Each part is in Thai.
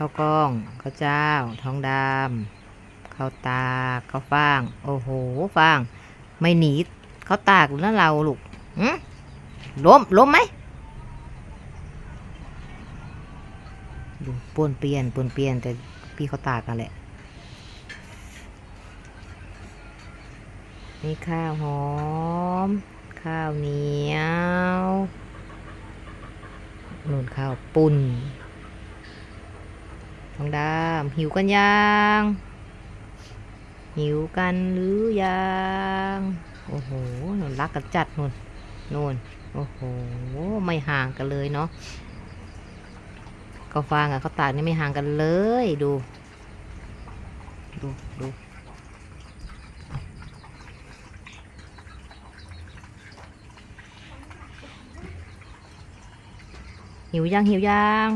ข้าวกล้องข้าวเจ้าท้องดำข้าวตาข้าวฟ่าง โอ้โหฟาง ไม่หนีข้าวตากหรือนะเราลูกล้มล้มไหมดูป้วนเปลี่ยนป้วนเปลี่ยนแต่พี่เขาตากกันแหละ นี่ข้าวหอม ข้าวเหนียวนุ่นข้าวปุ่น ทองดำหิวกันยังหิวกันหรือยังโอ้โหนุ่นรักกันจัดนุ่นนุ่นโอ้โหไม่ห่างกันเลยเนาะเขาวฟางกับเขาวตากนี่ไม่ห่างกันเลยดูดูดูหิวยังหิวยัง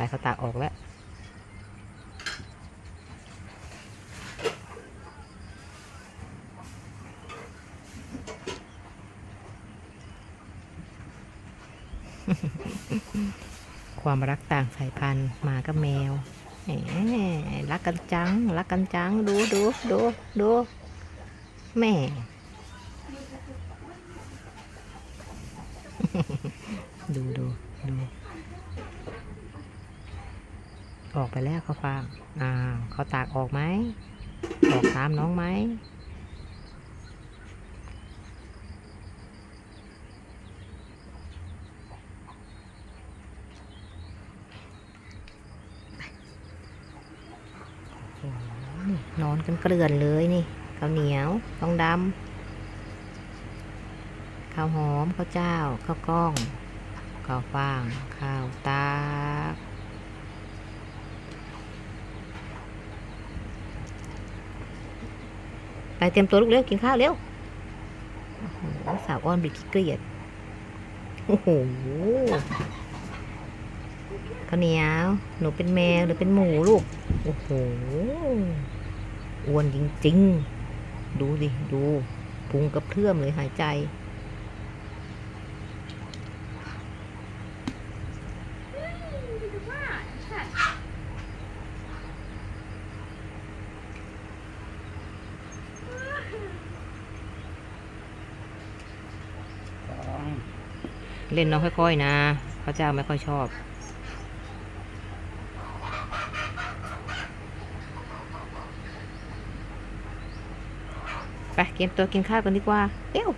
ไปเขาตากออกแล้วความรักต่างสายพันธุ์หมากับแมวแหมรักกันจัง รักกันจัง ดูดูดูดูแม่ดูดูดู ออกไปแล้วเขาฟางอ้าเขาตากออกไหมออกตามน้องไหมโอ้โหนี่นอนกันเกลื่อนเลยนี่ข้าวเหนียวข้าวดำข้าวหอมข้าวเจ้าข้าวกล้องข้าวฟ่างข้าวตา ไปเตรียมตัวลูกเร็วกินข้าวเร็วโอ้โหสาวอ้อนบิดขี้เกียดโอ้โหข้าวเหนียวหนูเป็นแมวหรือเป็นหมูลูกโอ้โหอ้วนจริงๆ ดูดิ ดูพุงกระเพื่อมเลยหายใจ เล่นน้องค่อยๆนะพระเจ้าไม่ค่อยชอบ ไปเกมตัวกินข้าวกันดีกว่า เอ้ว